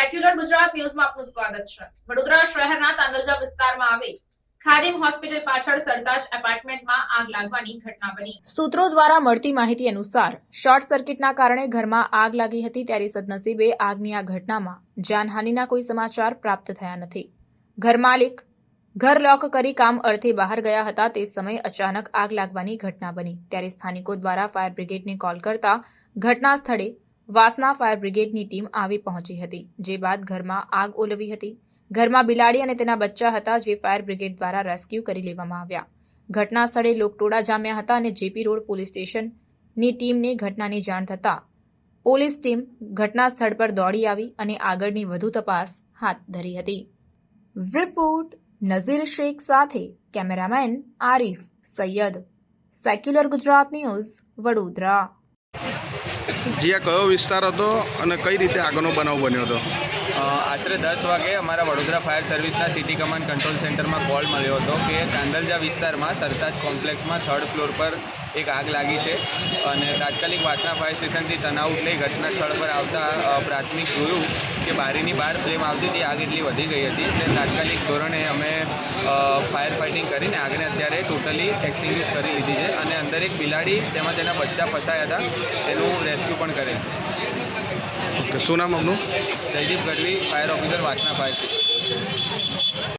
Secular Gujarat ન્યૂઝમાં આપનું સ્વાગત છે. વડોદરા શહેરના તાંદલજા વિસ્તારમાં આવેલ ખાદિમ હોસ્પિટલ પાછળ સરતાજ એપાર્ટમેન્ટમાં આગ લાગવાની ઘટના બની. સૂત્રો દ્વારા મળતી માહિતી અનુસાર, શોર્ટ સર્કિટના કારણે ઘરમાં આગ લાગી હતી ત્યારે સદનસીબે આગની આ ઘટનામાં જાનહાનિના કોઈ સમાચાર પ્રાપ્ત થયા નથી. ઘર માલિક, ઘર લોક કરી કામ અર્થે બહાર ગયા હતા તે સમયે અચાનક આગ લાગવાની ઘટના બની. ત્યારે સ્થાનિકો દ્વારા ફાયર બ્રિગેડને કોલ કરતા ઘટના સ્થળે વાસના ફાયર બ્રિગેડની ટીમ આવી પહોંચી હતી, જે બાદ ઘરમાં આગ ઓલવી હતી. ઘરમાં બિલાડી અને તેના બચ્ચા હતા, જે ફાયર બ્રિગેડ દ્વારા રેસ્ક્યુ કરી લેવામાં આવ્યા. ઘટના સ્થળે લોકટોળા જામ્યા હતા અને જેપી રોડ પોલીસ સ્ટેશનની ટીમને ઘટનાની જાણ થતાં પોલીસ ટીમ ઘટના સ્થળ પર દોડી આવી અને આગળની વધુ તપાસ હાથ ધરી હતી. રિપોર્ટ નઝીર શેખ સાથે cameraman Arif Sayyed. Secular Gujarat News Vadodara. જી આ કયો વિસ્તાર હતો અને કઈ રીતે આગળનો બનાવ બન્યો હતો? આશરે દસ વાગે અમારા વડોદરા ફાયર સર્વિસના સિટી કમાન્ડ કંટ્રોલ સેન્ટરમાં કોલ મળ્યો હતો કે કાંદલજા વિસ્તારમાં સરતાજ કોમ્પ્લેક્સમાં થર્ડ ફ્લોર પર એક આગ લાગી છે અને તાત્કાલિક વાસણા ફાયર સ્ટેશનથી ટર્નઆઉટ લઈ ઘટના સ્થળ પર આવતા પ્રાથમિક જોયું કે બારીની બહાર ફ્લેમ આવતી હતી, આગ એટલી વધી ગઈ હતી એટલે તાત્કાલિક ધોરણે અમે ફાયર ફાઇટિંગ કરીને આગને અત્યારે ટોટલી એક્સટિંગ્વિશ કરી લીધી છે અને અંદર એક બિલાડી તેમાં તેના બચ્ચા ફસાયા હતા. તેનું રેસ્ક્યુ પણ કરેલ. ઓકે શું નામ આપનું Jaydeep Gadhvi fire officer Vasna fire